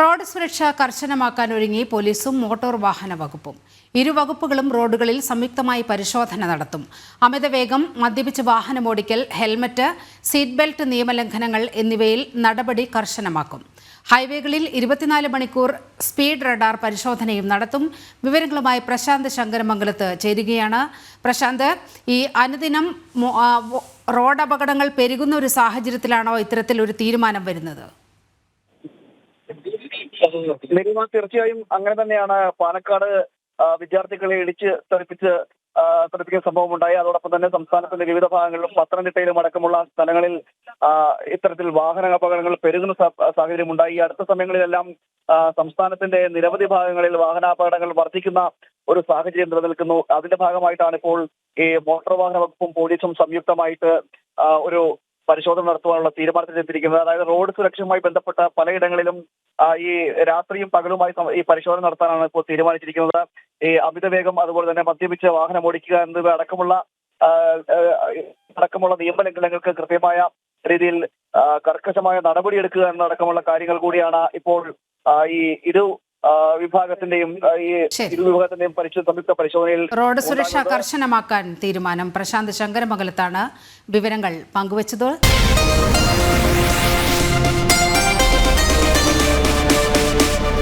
Road സുരക്ഷ കർശനമാക്കാൻ ഒരുങ്ങി പോലീസും മോട്ടോർ വാഹന വകുപ്പും. ഇരു വകുപ്പുകളും റോഡുകളിൽ സംയുക്തമായി പരിശോധന നടത്തും. അമിതവേഗം മദ്യപിച്ച് വാഹനമോടിക്കൽ ഹെൽമറ്റ് സീറ്റ് ബെൽറ്റ് നിയമലംഘനങ്ങൾ എന്നിവയിൽ നടപടി കർശനമാക്കും. ഹൈവേകളിൽ ഇരുപത്തിനാല് മണിക്കൂർ സ്പീഡ് റഡാർ പരിശോധനയും നടത്തും. വിവരങ്ങളുമായി പ്രശാന്ത് ശങ്കരമംഗലത്ത് ചേരുകയാണ്. പ്രശാന്ത് ഈ അനുദിനം റോഡ് അപകടങ്ങൾ പെരുകുന്ന ഒരു സാഹചര്യത്തിലാണോ ഇത്തരത്തിലൊരു തീരുമാനം വരുന്നത്? നിരുമ തീർച്ചയായും അങ്ങനെ തന്നെയാണ് പാലക്കാട് വിദ്യാർത്ഥികളെ ഇടിച്ച് തെറിപ്പിച്ച് തെറിപ്പിക്കുന്ന സംഭവം ഉണ്ടായി അതോടൊപ്പം തന്നെ സംസ്ഥാനത്തിന്റെ വിവിധ ഭാഗങ്ങളിലും പത്തനംതിട്ടയിലും അടക്കമുള്ള സ്ഥലങ്ങളിൽ ഇത്തരത്തിൽ വാഹന അപകടങ്ങൾ പെരുകുന്ന സാഹചര്യം ഉണ്ടായി അടുത്ത സമയങ്ങളിലെല്ലാം സംസ്ഥാനത്തിന്റെ നിരവധി ഭാഗങ്ങളിൽ വാഹനാപകടങ്ങൾ വർദ്ധിക്കുന്ന ഒരു സാഹചര്യം നിലനിൽക്കുന്നു. അതിന്റെ ഭാഗമായിട്ടാണ് ഇപ്പോൾ ഈ മോട്ടോർ വാഹന വകുപ്പും പോലീസും സംയുക്തമായിട്ട് ഒരു പരിശോധന നടത്തുവാനുള്ള തീരുമാനത്തിലെത്തിയിരിക്കുന്നത് അതായത് റോഡ് സുരക്ഷയുമായി ബന്ധപ്പെട്ട പലയിടങ്ങളിലും ഈ രാത്രിയും പകലുമായി ഈ പരിശോധന നടത്താനാണ് ഇപ്പോൾ തീരുമാനിച്ചിരിക്കുന്നത്. ഈ അമിതവേഗം അതുപോലെ തന്നെ മദ്യപിച്ച് വാഹനം ഓടിക്കുക എന്നിവ അടക്കമുള്ള അടക്കമുള്ള നിയമലംഘനങ്ങൾക്ക് കൃത്യമായ രീതിയിൽ കർക്കശമായ നടപടിയെടുക്കുക എന്നടക്കമുള്ള കാര്യങ്ങൾ കൂടിയാണ് ഇപ്പോൾ ഈ ഇരു വിഭാഗത്തിന്റെയും ഈ ശരി. ഇരു വിഭാഗത്തിന്റെയും സംയുക്ത പരിശോധനയിൽ റോഡ് സുരക്ഷ കർശനമാക്കാൻ തീരുമാനം പ്രശാന്ത് ശങ്കരമംഗലത്താണ് വിവരങ്ങൾ പങ്കുവച്ചത്